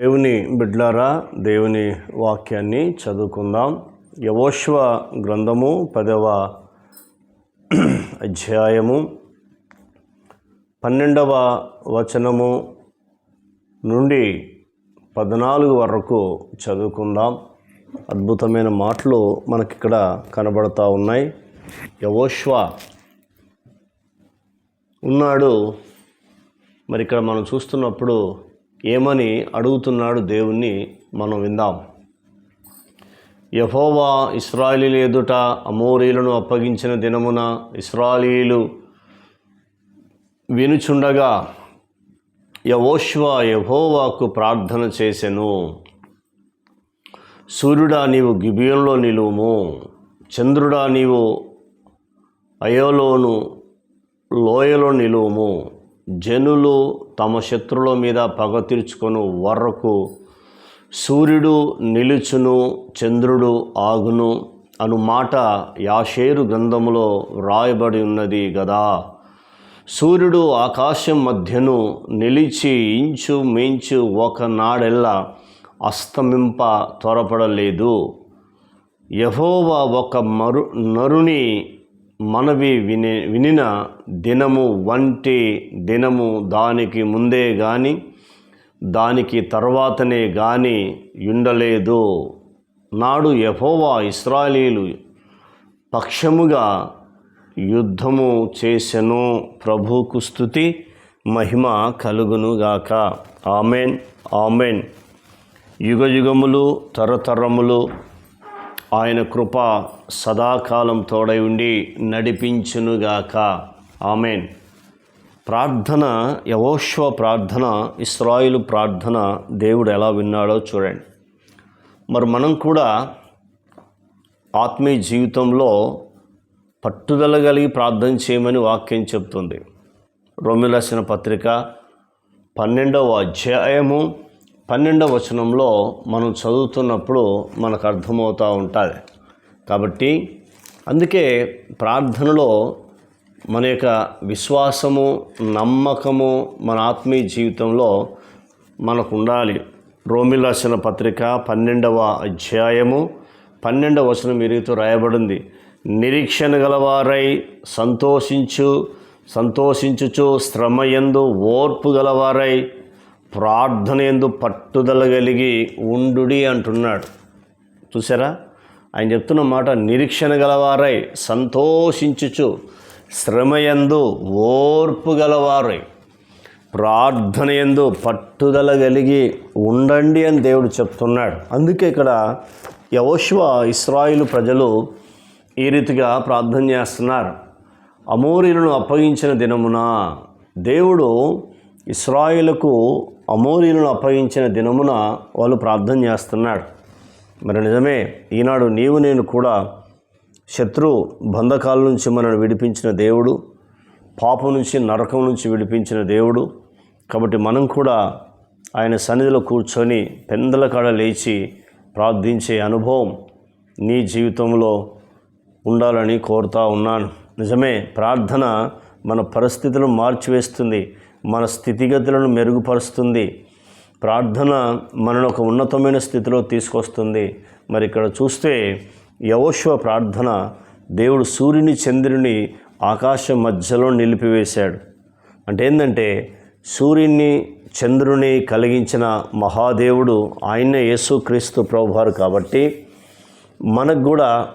దేవుని బిడ్లారా దేవుని వాక్యాన్ని చదువుకుందాం. యవోష్వ గ్రంథము పదవ అధ్యాయము పన్నెండవ వచనము నుండి పద్నాలుగు వరకు చదువుకుందాం. అద్భుతమైన మాటలు మనకిక్కడ కనబడతా ఉన్నాయి. యవోష్వ ఉన్నాడు. మరి ఇక్కడ మనం చూస్తున్నప్పుడు ఏమని అడుగుతున్నాడు దేవుణ్ణి మనం విందాం. యహోవా ఇస్రాయలీల ఎదుట అమోరీలను అప్పగించిన దినమున ఇస్రాయలీలు వినుచుండగా యవోష్వ యహోవాకు ప్రార్థన చేసెను. సూర్యుడా నీవు గిబియంలో నిలువుము చంద్రుడా నీవు అయోలోను లోయలో నిలువుము. జనులు తమ శత్రుల మీద పగ తీర్చుకొని వరకు సూర్యుడు నిలుచును చంద్రుడు ఆగును అను మాట యాషేరు గ్రంథములో వ్రాయబడి ఉన్నది గదా. సూర్యుడు ఆకాశం మధ్యను నిలిచి ఇంచు మించు ఒకనాడెల్లా అస్తమింప త్వరపడలేదు. యహోవా ఒక మరు నరుని మనవి విని వినిన దినము వంటి దినము దానికి ముందే కానీ దానికి తర్వాతనే కానీ ఉండలేదు నాడు యహోవా ఇస్రాయలీలు పక్షముగా యుద్ధము చేసెను. ప్రభుకు స్థుతి మహిమ కలుగునుగాక. Amen amen. యుగ యుగములు తరతరములు ఆయన కృప సదాకాలం తోడై ఉండి నడిపించునుగాక. ఆమెన్. ప్రార్థన యవోష్వ ప్రార్థన ఇస్రాయిలు ప్రార్థన దేవుడు ఎలా విన్నాడో చూడండి. మరి మనం కూడా ఆత్మీయ జీవితంలో పట్టుదల కలిగి ప్రార్థన చేయమని వాక్యం చెప్తుంది. రొమ్మిలసిన పత్రిక పన్నెండవ అధ్యాయము పన్నెండవ వచనంలో మనం చదువుతున్నప్పుడు మనకు అర్థమవుతూ ఉంటుంది. కాబట్టి అందుకే ప్రార్థనలో మన యొక్క విశ్వాసము నమ్మకము మన ఆత్మీయ జీవితంలో మనకు ఉండాలి. రోమిల్ రాసిన పత్రిక పన్నెండవ అధ్యాయము పన్నెండవ వచనం మీరుతో రాయబడింది. నిరీక్షణ గలవారై సంతోషించు సంతోషించుచు శ్రమయందు ఓర్పు గలవారై ప్రార్థన ఎందు పట్టుదల కలిగి ఉండుడి అంటున్నాడు. చూసారా ఆయన చెప్తున్న మాట నిరీక్షణ గలవారై సంతోషించుచు శ్రమయందు ఓర్పు గలవారై ప్రార్థన ఎందు పట్టుదల కలిగి ఉండండి అని దేవుడు చెప్తున్నాడు. అందుకే ఇక్కడ యవోష్వ ఇస్రాయిలు ప్రజలు ఈ రీతిగా ప్రార్థన చేస్తున్నారు. అమోరీలను అప్పగించిన దినమున దేవుడు ఇస్రాయిలకు అమోరీలను అప్పగించిన దినమున వాళ్ళు ప్రార్థన చేస్తున్నాడు. మరి నిజమే ఈనాడు నీవు నేను కూడా శత్రు బంధకాల నుంచి మనల్ని విడిపించిన దేవుడు పాపం నుంచి నరకం నుంచి విడిపించిన దేవుడు. కాబట్టి మనం కూడా ఆయన సన్నిధిలో కూర్చొని పెందల కాడ లేచి ప్రార్థించే అనుభవం నీ జీవితంలో ఉండాలని కోరుతా ఉన్నాను. నిజమే ప్రార్థన మన పరిస్థితులను మార్చివేస్తుంది. మన స్థితిగతులను మెరుగుపరుస్తుంది. ప్రార్థన మనను ఒక ఉన్నతమైన స్థితిలో తీసుకొస్తుంది. మరి ఇక్కడ చూస్తే యవోశ్వ ప్రార్థన దేవుడు సూర్యుని చంద్రుని ఆకాశం మధ్యలో నిలిపివేశాడు. అంటే ఏంటంటే సూర్యుని చంద్రుని కలిగించిన మహాదేవుడు ఆయన యేసుక్రీస్తు ప్రభువారు కాబట్టి మనకు కూడా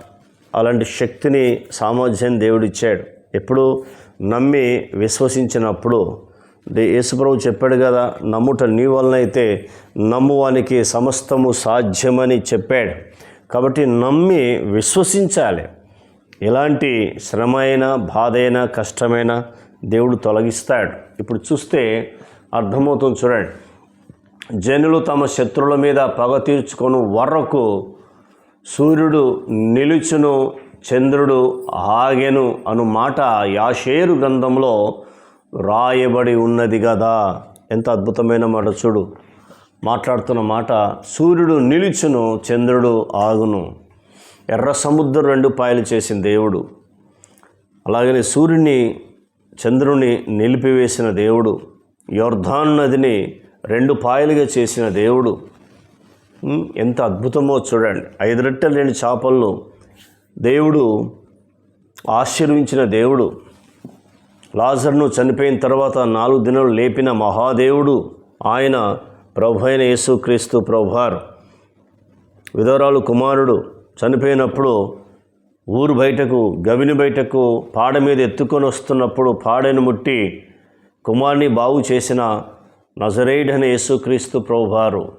అలాంటి శక్తిని సామర్థ్యాన్ని దేవుడిచ్చాడు ఎప్పుడు నమ్మి విశ్వసించినప్పుడు యేసుప్రభు చెప్పాడు కదా నమ్ముట నీ వలన అయితే నమ్మువానికి సమస్తము సాధ్యమని చెప్పాడు. కాబట్టి నమ్మి విశ్వసించాలి. ఎలాంటి శ్రమ అయినా బాధ అయినా కష్టమైన దేవుడు తొలగిస్తాడు. ఇప్పుడు చూస్తే అర్థమవుతుంది చూడండి. జనులు తమ శత్రువుల మీద పగ తీర్చుకొని వరకు సూర్యుడు నిలుచును చంద్రుడు ఆగెను అను మాట యాషేరు గ్రంథంలో రాయబడి ఉన్నది కదా ఎంత అద్భుతమైన మాట చూడు. మాట్లాడుతున్న మాట సూర్యుడు నిలుచును చంద్రుడు ఆగును. ఎర్ర సముద్రం రెండు పాయలు చేసిన దేవుడు. అలాగనే సూర్యుని చంద్రుని నిలిపివేసిన దేవుడు. యోర్ధాన్ నదిని రెండు పాయలుగా చేసిన దేవుడు. ఎంత అద్భుతమో చూడండి. ఐదు రెట్టలు లేని చేపలను దేవుడు ఆశీర్వించిన దేవుడు. లాజర్ను చనిపోయిన తర్వాత నాలుగు దినాలు లేపిన మహాదేవుడు ఆయన ప్రభు అయిన యేసుక్రీస్తు ప్రభువారు. విధవరాలు కుమారుడు చనిపోయినప్పుడు ఊరు బయటకు గవిని బయటకు పాడ మీద ఎత్తుకొని వస్తున్నప్పుడు పాడెను ముట్టి కుమారుని బాగు చేసిన నజరేయుడని యేసుక్రీస్తు ప్రభువారు.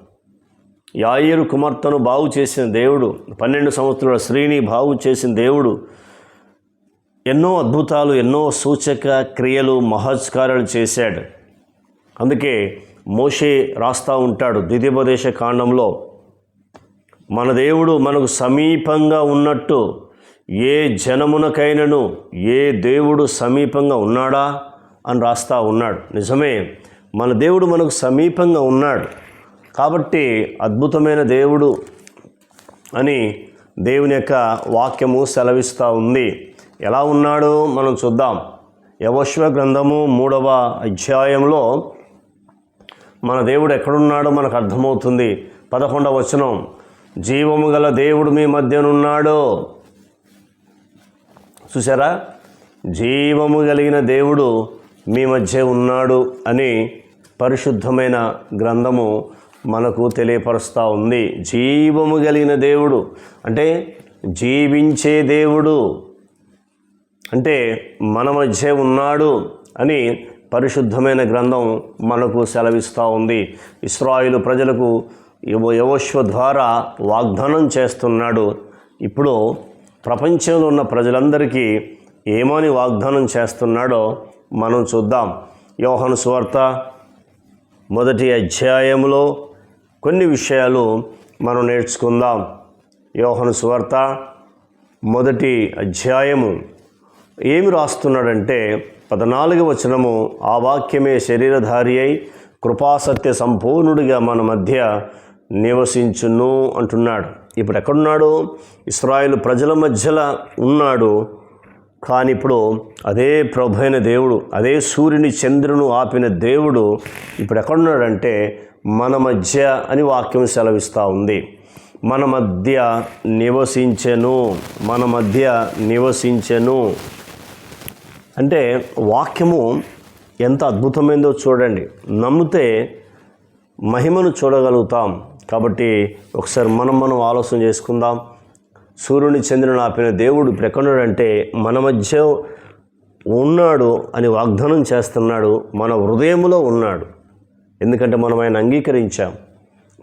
యాయిరు కుమార్తెను బాగు చేసిన దేవుడు పన్నెండు సంవత్సరాల స్త్రీని బాగు చేసిన దేవుడు ఎన్నో అద్భుతాలు ఎన్నో సూచక క్రియలు మహత్కార్యాలు చేశాడు. అందుకే మోషే రాస్తా ఉంటాడు ద్వితీయోపదేశ కాండంలో. మన దేవుడు మనకు సమీపంగా ఉన్నట్టు ఏ జనమునకైనను ఏ దేవుడు సమీపంగా ఉన్నాడా అని రాస్తా ఉన్నాడు. నిజమే మన దేవుడు మనకు సమీపంగా ఉన్నాడు. కాబట్టి అద్భుతమైన దేవుడు అని దేవుని యొక్క వాక్యము సెలవిస్తూ ఉంది. ఎలా ఉన్నాడు? మనం చూద్దాం. యవశ్వ గ్రంథము మూడవ అధ్యాయంలో మన దేవుడు ఎక్కడున్నాడో మనకు అర్థమవుతుంది. పదకొండవ వచనం. జీవము గల దేవుడు మీ మధ్యనున్నాడు. చూసారా జీవము కలిగిన దేవుడు మీ మధ్య ఉన్నాడు అని పరిశుద్ధమైన గ్రంథము మనకు తెలియపరుస్తూ ఉంది. జీవము కలిగిన దేవుడు అంటే జీవించే దేవుడు. అంటే మన మధ్య ఉన్నాడు అని పరిశుద్ధమైన గ్రంథం మనకు సెలవిస్తూ ఉంది. ఇస్రాయిలు ప్రజలకు యవ- యవోశ్వ ద్వారా వాగ్దానం చేస్తున్నాడు. ఇప్పుడు ప్రపంచంలో ఉన్న ప్రజలందరికీ ఏమని వాగ్దానం చేస్తున్నాడో మనం చూద్దాం. యోహను సువార్త మొదటి అధ్యాయంలో కొన్ని విషయాలు మనం నేర్చుకుందాం. యోహను సువార్త మొదటి అధ్యాయము. ఏమి రాస్తున్నాడంటే పద్నాలుగు వచనము ఆ వాక్యమే శరీరధారి అయి కృపాసత్య సంపూర్ణుడిగా మన మధ్య నివసించును అంటున్నాడు. ఇప్పుడు ఎక్కడున్నాడు? ఇస్రాయిల్ ప్రజల మధ్యలో ఉన్నాడు. కానీ ఇప్పుడు అదే ప్రభు అయిన దేవుడు అదే సూర్యుని చంద్రును ఆపిన దేవుడు ఇప్పుడు ఎక్కడున్నాడంటే మన మధ్య అని వాక్యం సెలవిస్తూ ఉంది. మన మధ్య నివసించెను మన మధ్య నివసించెను. అంటే వాక్యము ఎంత అద్భుతమైందో చూడండి. నమ్మితే మహిమను చూడగలుగుతాం. కాబట్టి ఒకసారి మనం మనం ఆలోచన చేసుకుందాం. సూర్యుని చంద్రుని ఆపిన దేవుడు ఇప్పుడు అంటే మన మధ్య ఉన్నాడు అని వాగ్దానం చేస్తున్నాడు. మన హృదయంలో ఉన్నాడు. ఎందుకంటే మనం ఆయన అంగీకరించాం.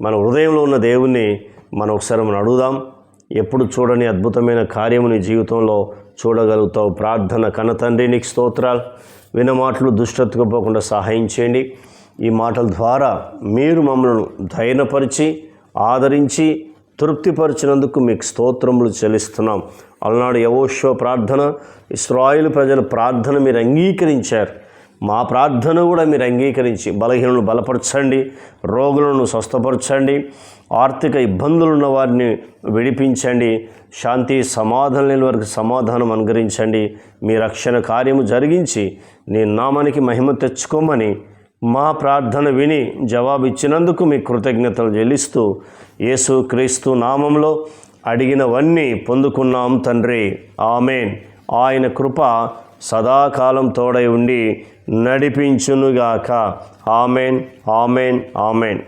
మన హృదయంలో ఉన్న దేవుణ్ణి మనం ఒకసారి మనం అడుగుదాం. ఎప్పుడు చూడని అద్భుతమైన కార్యము నీ జీవితంలో చూడగలుగుతావు. ప్రార్థన కనతండ్రి నీకు స్తోత్రాలు. విన మాటలు పోకుండా సహాయం చేయండి. ఈ మాటల ద్వారా మీరు మమ్మల్ని ధైర్యపరిచి ఆదరించి తృప్తిపరిచినందుకు మీకు స్తోత్రములు చెల్లిస్తున్నాం. అలనాడు యవోశ్వ ప్రార్థన ఇస్రాయిల్ ప్రజల ప్రార్థన మీరు అంగీకరించారు. మా ప్రార్థన కూడా మీరు అంగీకరించి బలహీనలను బలపరచండి రోగులను స్వస్థపరచండి ఆర్థిక ఇబ్బందులు ఉన్న వారిని విడిపించండి శాంతి సమాధానం లేని వారికి సమాధానం అనుగ్రహించండి. మీ రక్షణ కార్యము జరిగించి నీ నామానికి మహిమ తెచ్చుకోమని మా ప్రార్థన విని జవాబిచ్చినందుకు మీ కృతజ్ఞతలు చెల్లిస్తూ యేసు క్రీస్తు నామంలో అడిగినవన్నీ పొందుకున్నాం తండ్రి. ఆమెన్. ఆయన కృప సదాకాలం తోడై ఉండి నడిపించునుగాక. Amen amen amen.